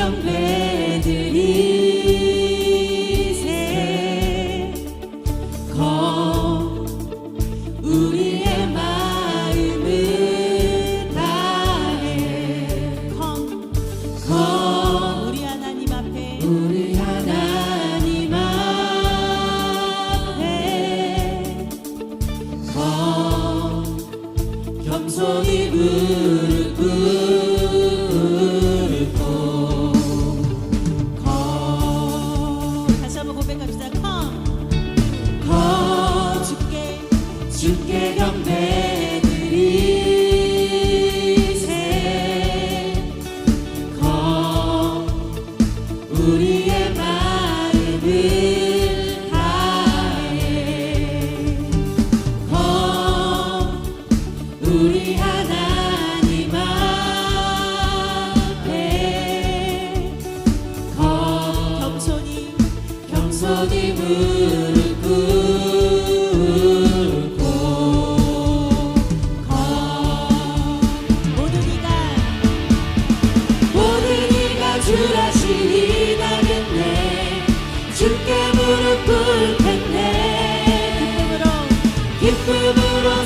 young lady. 주라시니 나겠네. 주께 무릎 꿇겠네. 기쁨으로 기쁨으로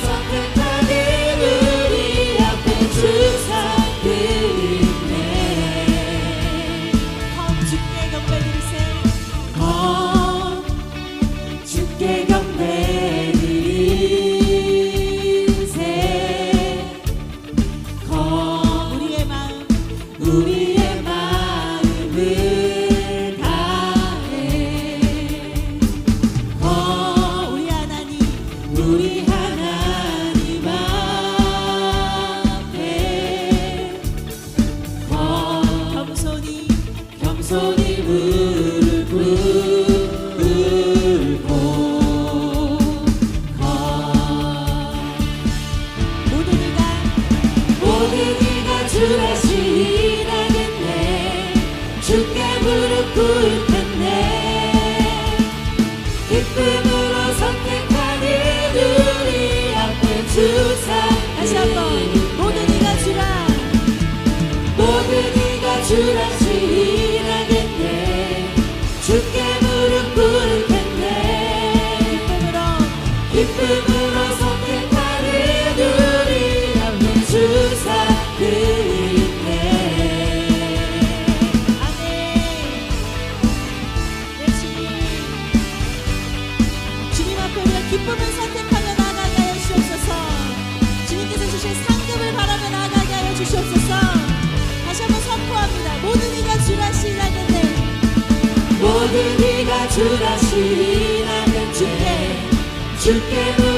기쁨으로 선택하는 우리 남는 주사 그때 아멘 열심히 주님 앞에 우리가 기쁨을 선택하며 나아가게 하소서. 주님께서 주신 상급을 바라며 나아가게 하소서. 다시 한번 선포합니다 모든 이가 주라시라는데 모든 이가 주라시 together.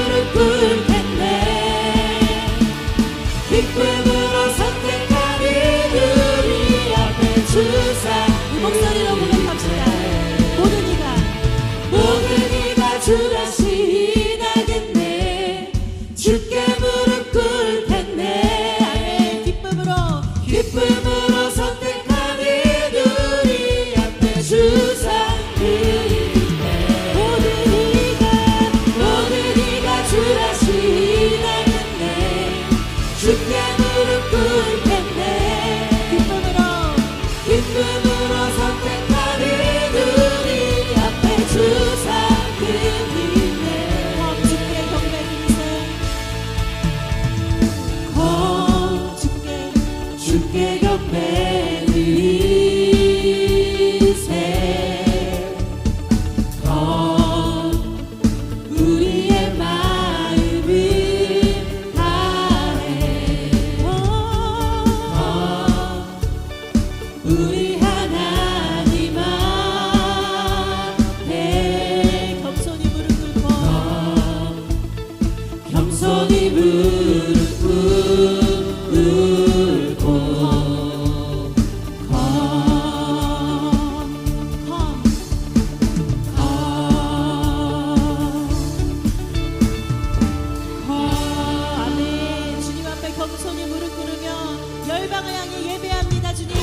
사랑을 향해 예배합니다 주님.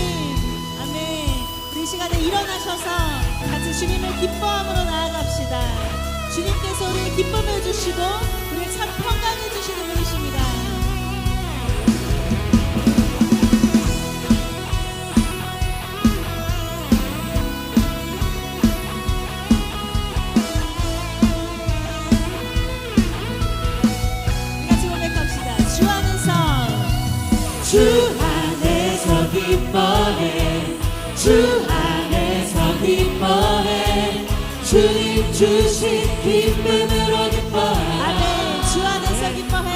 아멘. 우리 시간에 일어나셔서 같이 주님을 기뻐함으로 나아갑시다. 주님께서 우리의 기쁨을 주시고 우리의 참 평강해 주시는 분이 주 안에서 기뻐해. 주님 주신 기쁨으로 기뻐해 아멘. 주 안에서 기뻐해.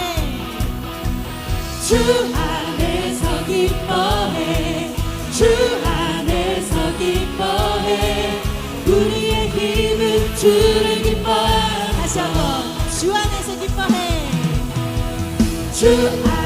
주 안에서 기뻐해. 주 안에서 기뻐해. 우리의 힘은 주를 기뻐해 다시 한번. 주 안에서 기뻐해. 주 안에서 기뻐해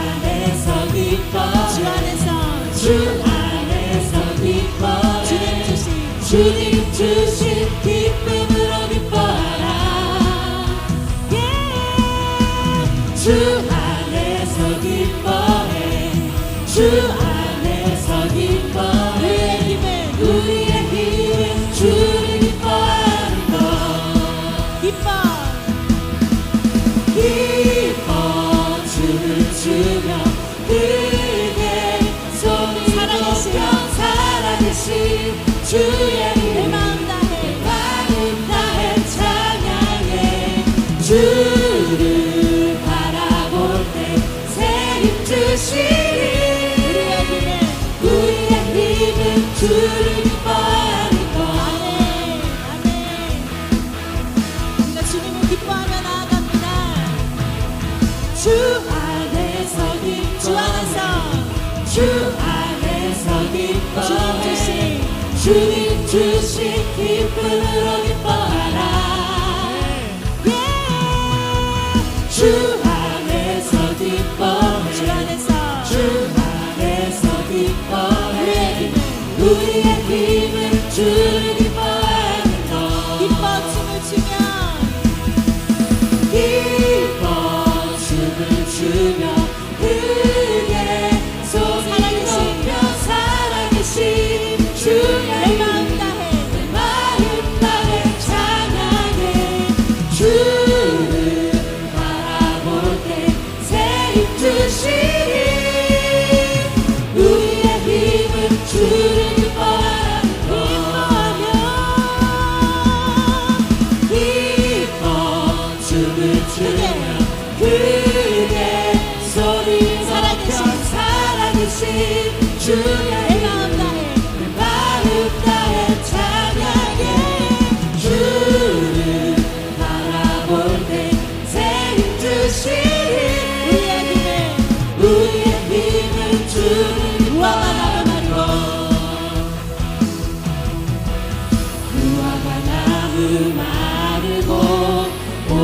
주님 주신 주님 주신 기쁨으로 기뻐하라. to see.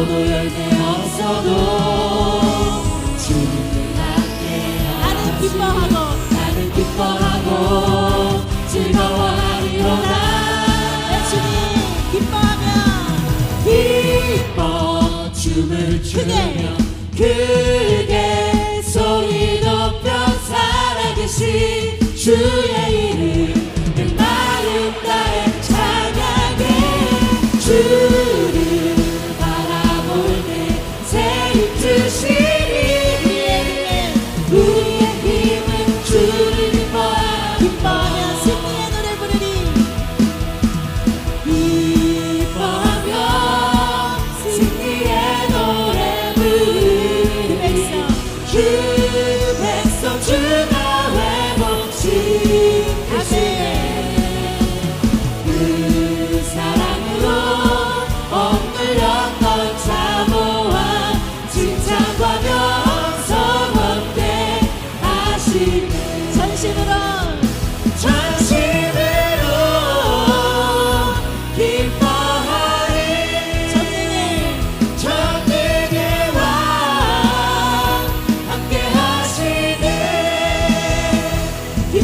Todo el que alzador.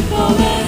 forever.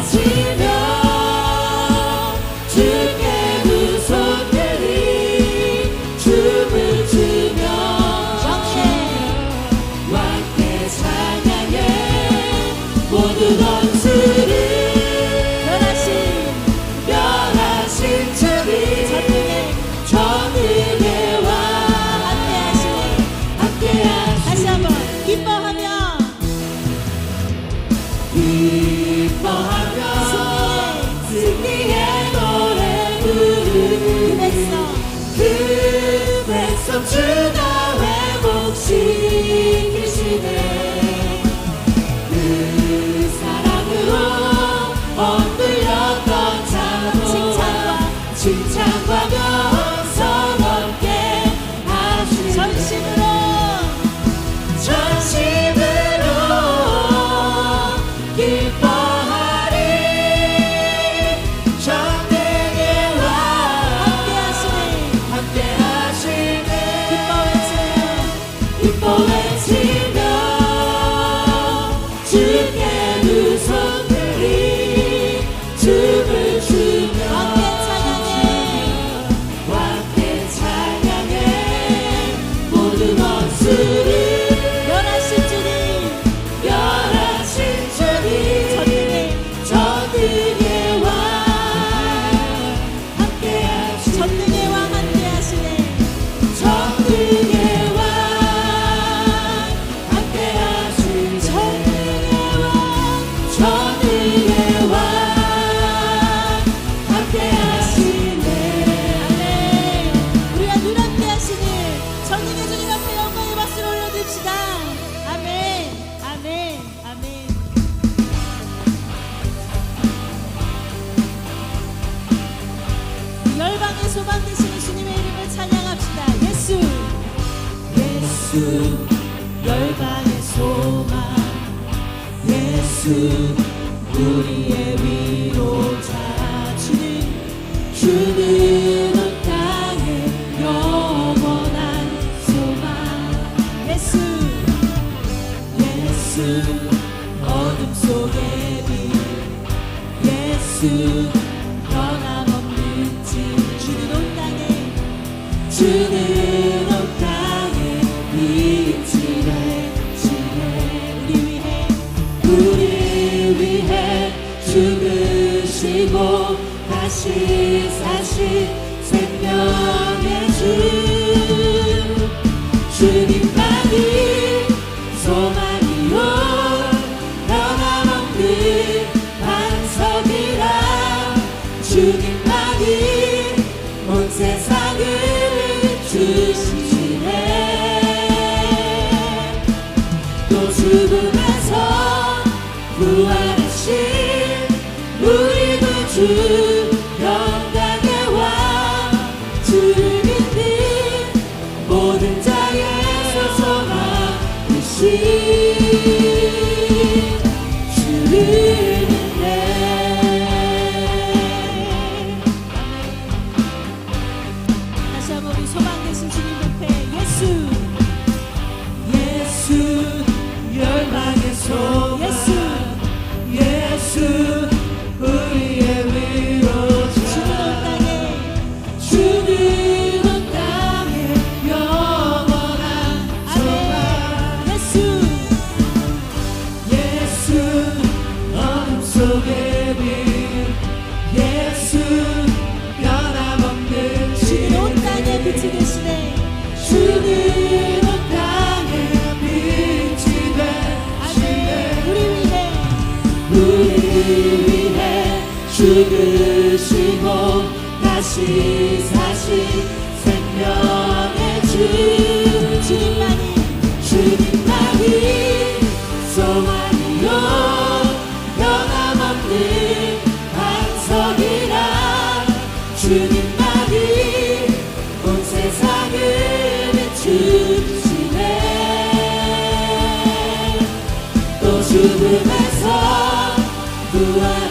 소망되시는 주님의 이름을 찬양합시다. 예수, 예수, 열방의 소망, 예수, 우리의 위로자 주님, 주님. 예수 어둠 속의 빛 예수 지고 다시 사시 생명의 주. ti. 죽으시고 다시 사신 생명의 주 주님만이 주님만이 소망이요. 변함없는 반석이라 주님만이 온 세상을 비추시네. 또 죽음에서 구원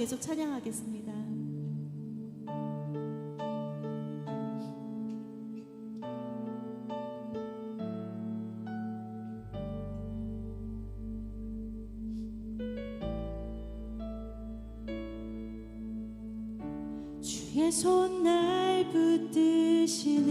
계속 찬양하겠습니다. 주의 손 날 붙드시네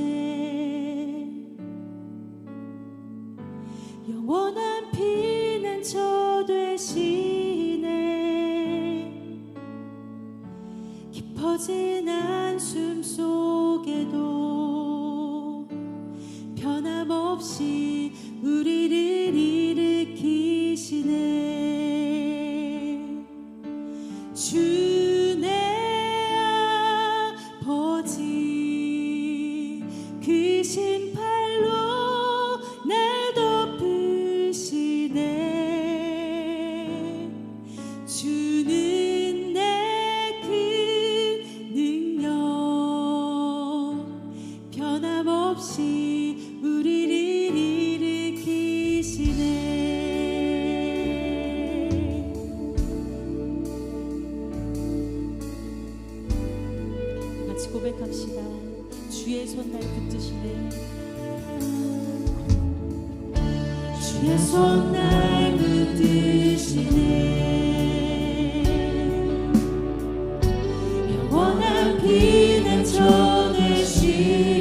비는 저 대신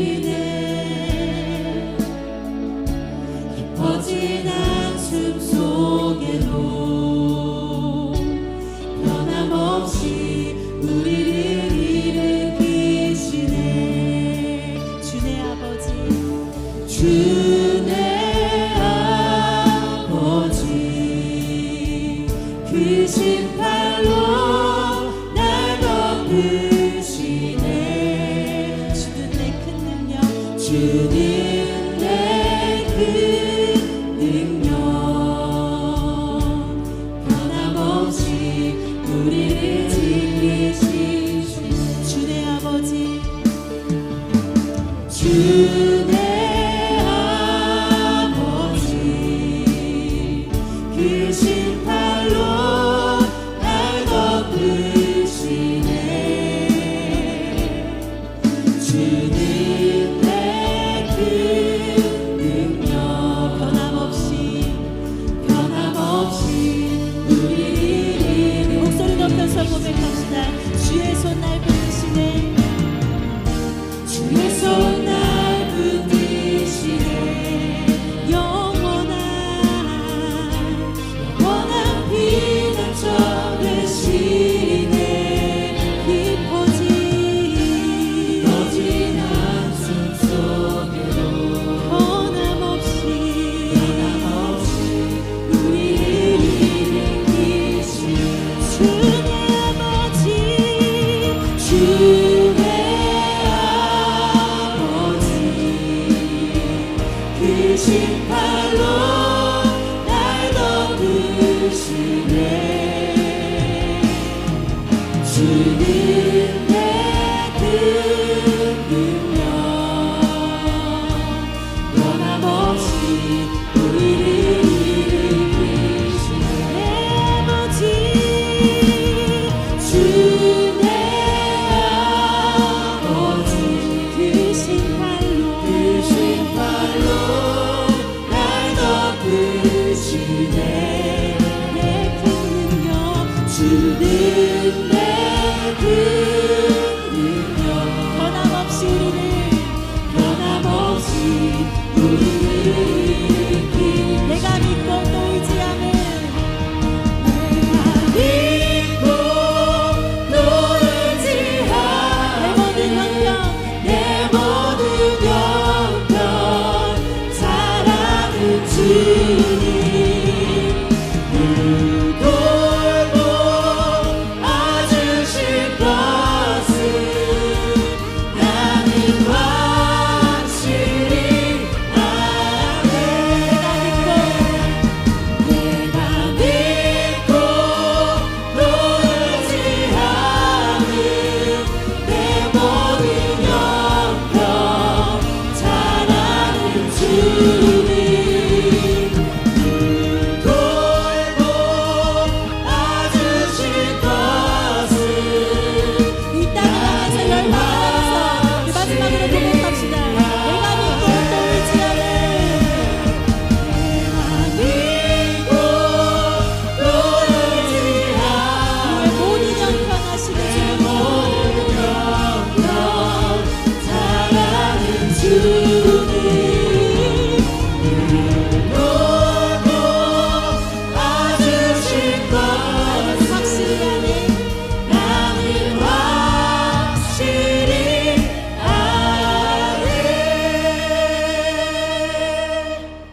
it is.